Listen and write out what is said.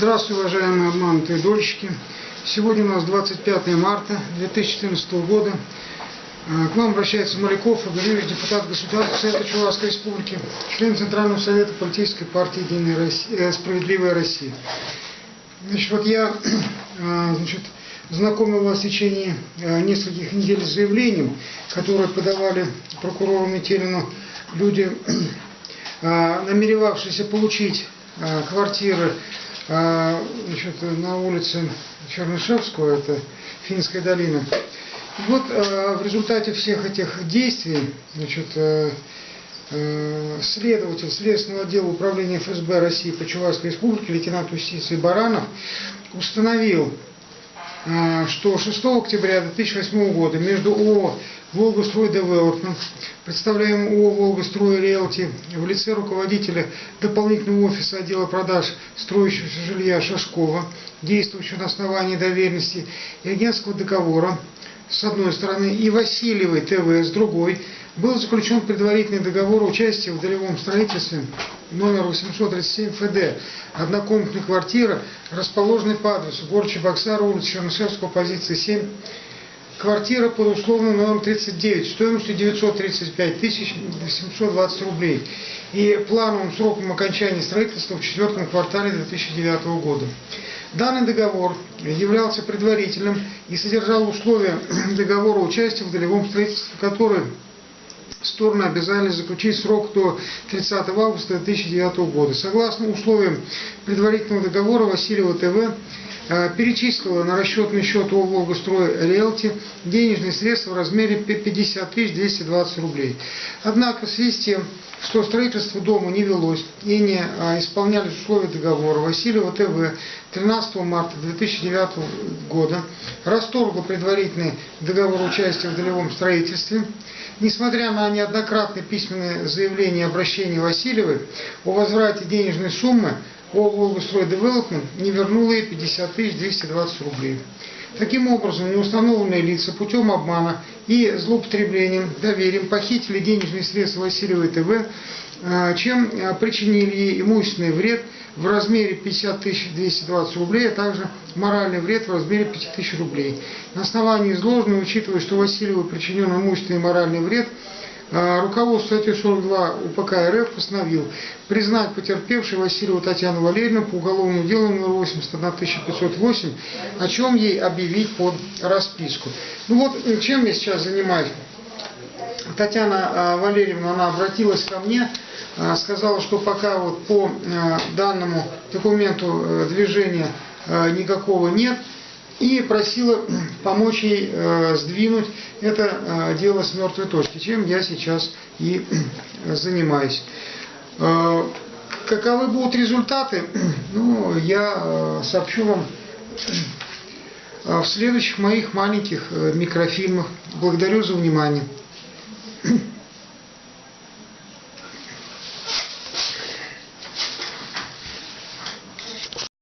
Здравствуйте, уважаемые обманутые дольщики. Сегодня у нас 25 марта 2014 года. Э, К нам обращается Маляков, Абдулевич, депутат Государственного Совета Чувашской Республики, член Центрального Совета политической партии «Единая Россия», э, «Справедливая Россия». Значит, вот я э, значит, знакомил вас в течение нескольких недель с заявлением, которое подавали прокурору Метелину люди, намеревавшиеся получить квартиры э, значит, на улице Чернышевского, это Финская долина. И вот э, в результате всех этих действий, значит, э, э, следователь Следственного отдела управления ФСБ России по Чувашской Республике, лейтенант юстиции Баранов, установил, что 6 октября 2008 года между ООО «Волгострой Девелопмент», представляемым ООО «Волгострой Риэлти» в лице руководителя дополнительного офиса отдела продаж строящегося жилья Шашкова, действующего на основании доверенности и агентского договора, с одной стороны, и Васильевой ТВ с другой, был заключен предварительный договор о участии в долевом строительстве номер 837 ФД, однокомнатная квартира, расположенная по адресу город Чебоксар, улица Чернышевского, позиция 7, квартира под условным номером 39, стоимостью 935 тысяч 720 рублей. И плановым сроком окончания строительства в четвертом квартале 2009 года. Данный договор являлся предварительным и содержал условия договора участия в долевом строительстве, который стороны обязались заключить срок до 30 августа 2009 года. Согласно условиям предварительного договора Васильева ТВ перечислила на расчетный счет ООО «Волгострой Риэлти» денежные средства в размере 50 220 рублей. Однако в связи с тем, что строительство дома не велось и не а, исполнялись условия договора, Васильева ТВ 13 марта 2009 года расторгла предварительный договор участия в долевом строительстве. Несмотря на неоднократные письменные заявления и обращения Васильевой о возврате денежной суммы, ООО «Волгострой Девелопмент» не вернула ей 50 220 рублей. Таким образом, неустановленные лица путем обмана и злоупотреблением доверием похитили денежные средства Васильевой ТВ, э, чем э, причинили ей имущественный вред в размере 50 220 рублей, а также моральный вред в размере 5 тысяч рублей. На основании изложенного, учитывая, что Васильеву причинен имущественный и моральный вред, руководство статьи 42 УПК РФ постановил признать потерпевшей Васильеву Татьяну Валерьевну по уголовному делу номер 81508, о чем ей объявить под расписку. Ну вот э, чем я сейчас занимаюсь. Татьяна э, Валерьевна, она обратилась ко мне, э, сказала, что пока вот по данному документу движения никакого нет, и просила помочь ей сдвинуть это дело с мертвой точки, чем я сейчас и занимаюсь. Каковы будут результаты, ну, я сообщу вам в следующих моих маленьких микрофильмах. Благодарю за внимание.